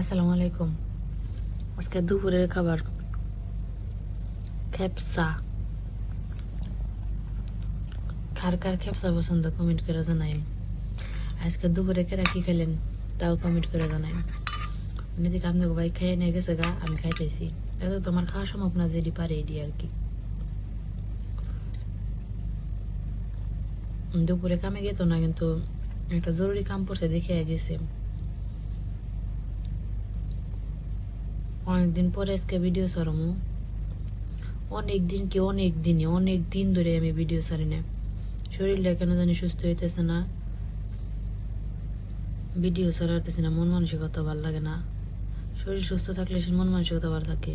আসসালামু আলাইকুম। আজকে দুপুরের খাবার। খেপসা। কার কার খেপসা পছন্দ কমেন্ট করে জানাইন। আজকে দুপুরে কেরা কি খেলেন তাও কমেন্ট করে জানাইন। এদিকে আপনাকে ভাই খেয়ে নিয়ে গেছে গা, আমি খাইতেছি। এত তোমার খাওয়া সম্ভব না যেটি পারে এটি আর কি। দুপুরে কামে গেত না, কিন্তু একটা জরুরি কাম পড়ছে দেখে গেছে। অনেকদিন পরে আজকে ভিডিও সারমু অনেক দিন কি অনেক দিনই, অনেক দিন ধরে আমি ভিডিও সারি না শরীরটা কেন জানি সুস্থ হইতেছে না। ভিডিও সারাতেছে না, মন মানসিকতা ভালো লাগে না। শরীর সুস্থ থাকলে সে মন মানসিকতা ভালো থাকে।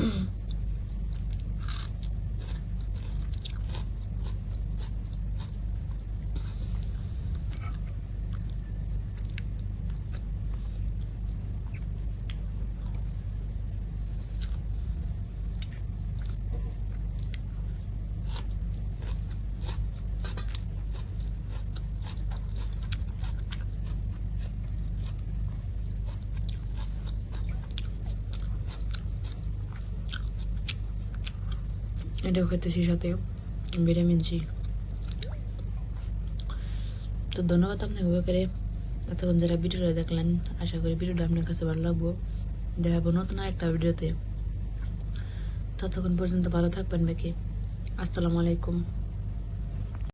mm এটাও খেতেছি সাথে ভিটামিন সি তো ধন্যবাদ আপনাকে করে এতক্ষণ যারা ভিডিওটা দেখলেন, আশা করি ভিডিওটা আপনার কাছে ভালো লাগবো। দেখাবো নতুন একটা ভিডিওতে। ততক্ষণ পর্যন্ত ভালো থাকবেন বাকি। আসসালামু আলাইকুম।